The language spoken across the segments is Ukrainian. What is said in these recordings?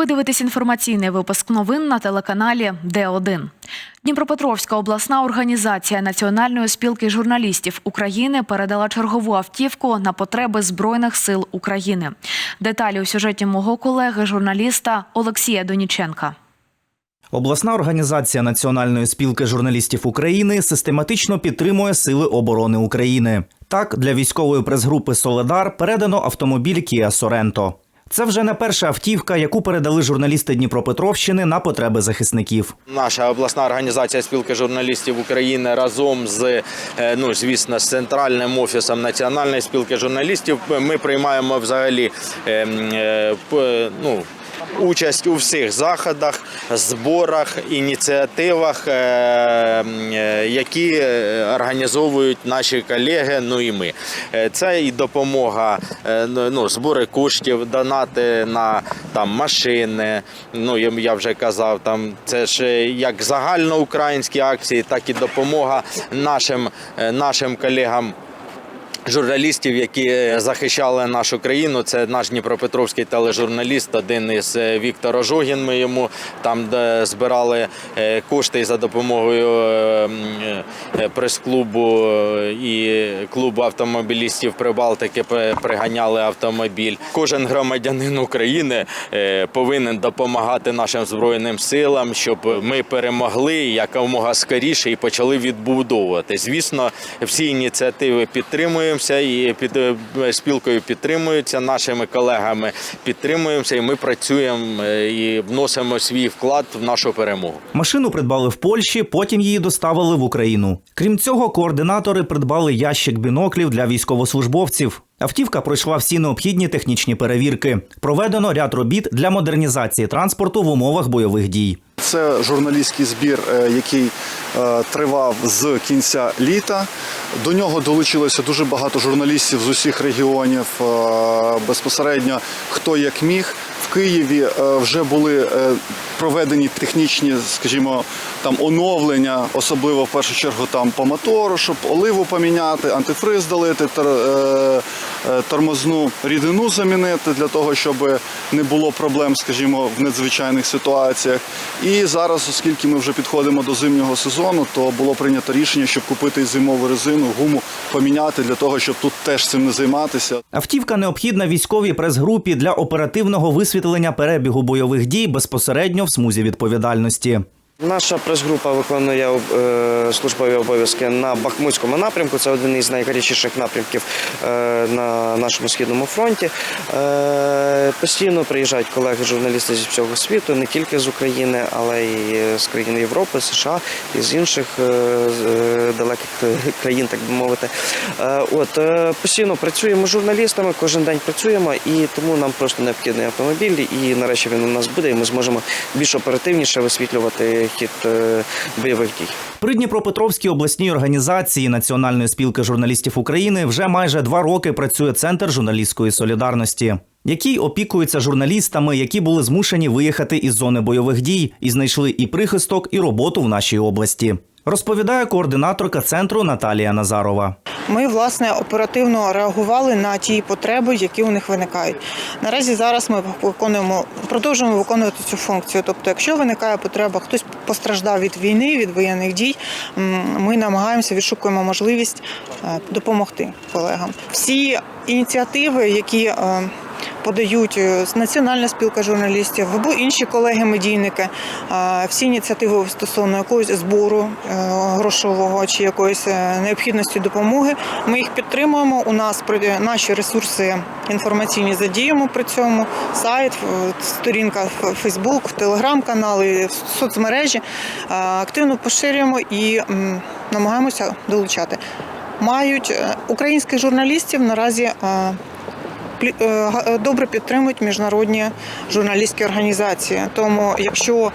Ви дивитесь інформаційний випуск новин на телеканалі Д1. Дніпропетровська обласна організація Національної спілки журналістів України передала чергову автівку на потреби Збройних сил України. Деталі у сюжеті мого колеги, журналіста Олексія Доніченка. Обласна організація Національної спілки журналістів України систематично підтримує Сили оборони України. Так, для військової прес-групи Соледар передано автомобіль Kia Sorento. Це вже не перша автівка, яку передали журналісти Дніпропетровщини на потреби захисників. Наша обласна організація спілки журналістів України разом з е, ну звісно з центральним офісом національної спілки журналістів. Ми приймаємо взагалі е, е, ну. Участь у всіх заходах, зборах, ініціативах, е, е, які е, організовують наші колеги. Ну і ми. Це і допомога, е, ну, збори коштів, донати на там машини. Ну я- вже казав, там це ж як загальноукраїнські акції, так і допомога нашим, нашим колегам. Журналістів, які захищали нашу країну, це наш Дніпропетровський тележурналіст, один із е, Віктор Ожогін. Ми йому там де збирали е, кошти за допомогою е, м, е, прес-клубу е, і клубу автомобілістів Прибалтики приганяли автомобіль. Кожен громадянин України е, повинен допомагати нашим збройним силам, щоб ми перемогли якомога скоріше і почали відбудовувати. Звісно, всі ініціативи підтримуємося і під е, спілкою підтримуються нашими колегами. Підтримуємося, і ми працюємо е, і вносимо свій вклад в нашу перемогу. Машину придбали в Польщі, потім її доставили в Україну. Крім цього, координатори придбали ящик біноклів для військовослужбовців. Автівка пройшла всі необхідні технічні перевірки. Проведено ряд робіт для модернізації транспорту в умовах бойових дій. Це журналістський збір, е, який е, тривав з кінця літа. До нього долучилося дуже багато журналістів з усіх регіонів. е, Безпосередньо хто як міг. В Києві е, вже були е, проведені технічні, скажімо, там оновлення, особливо в першу чергу там по мотору, щоб оливу поміняти, антифриз долити, е, тормозну рідину замінити для того, щоб не було проблем, скажімо, в надзвичайних ситуаціях. І зараз, оскільки ми вже підходимо до зимнього сезону, то було прийнято рішення, щоб купити зимову резину, гуму поміняти для того, щоб тут теж цим не займатися. Автівка необхідна військовій прес-групі для оперативного висвітлення перебігу бойових дій безпосередньо в смузі відповідальності. Наша прес-група виконує е, службові обов'язки на Бахмутському напрямку. Це один із найгарячіших напрямків е, на нашому східному фронті. Е, постійно приїжджають колеги-журналісти зі всього світу, не тільки з України, але й з країн Європи, США і з інших далеких країн, так би мовити. От постійно працюємо з журналістами, кожен день працюємо, і тому нам просто необхідний автомобіль. І нарешті він у нас буде, і ми зможемо більш оперативніше висвітлювати е, бойових дій. При Дніпропетровській обласній організації Національної спілки журналістів України вже майже два роки працює центр журналістської солідарності, який опікується журналістами, які були змушені виїхати із зони бойових дій і знайшли і прихисток, і роботу в нашій області. Розповідає координаторка центру Наталія Назарова. Ми власне оперативно реагували на ті потреби, які у них виникають. Наразі зараз ми виконуємо, продовжуємо виконувати цю функцію. Тобто, якщо виникає потреба, хтось постраждав від війни, від воєнних дій, ми намагаємося відшукуємо можливість е, допомогти колегам. Всі ініціативи, які е, Подають е, Національна спілка журналістів або інші колеги-медійники. Всі ініціативи стосовно якогось збору е, грошового чи якоїсь е, необхідності допомоги. Ми їх підтримуємо. У нас наші ресурси інформаційні задіємо при цьому. Сайт, сторінка Фейсбук, телеграм-канали, соцмережі. Активно поширюємо і намагаємося долучати. Мають українських журналістів наразі. Е, е, добре підтримують міжнародні журналістські організації. Тому, якщо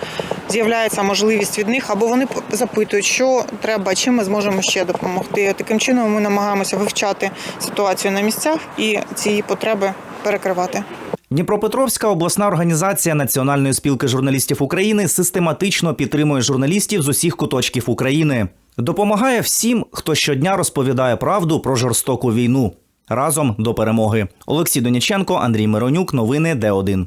з'являється можливість від них, або вони запитують, що треба, чим ми зможемо ще допомогти. Таким чином ми намагаємося вивчати ситуацію на місцях і ці потреби перекривати. Дніпропетровська обласна організація Національної спілки журналістів України систематично підтримує журналістів з усіх куточків України. Допомагає всім, хто щодня розповідає правду про жорстоку війну. Разом до перемоги. Олексій Доніченко, Андрій Миронюк. Новини Д1.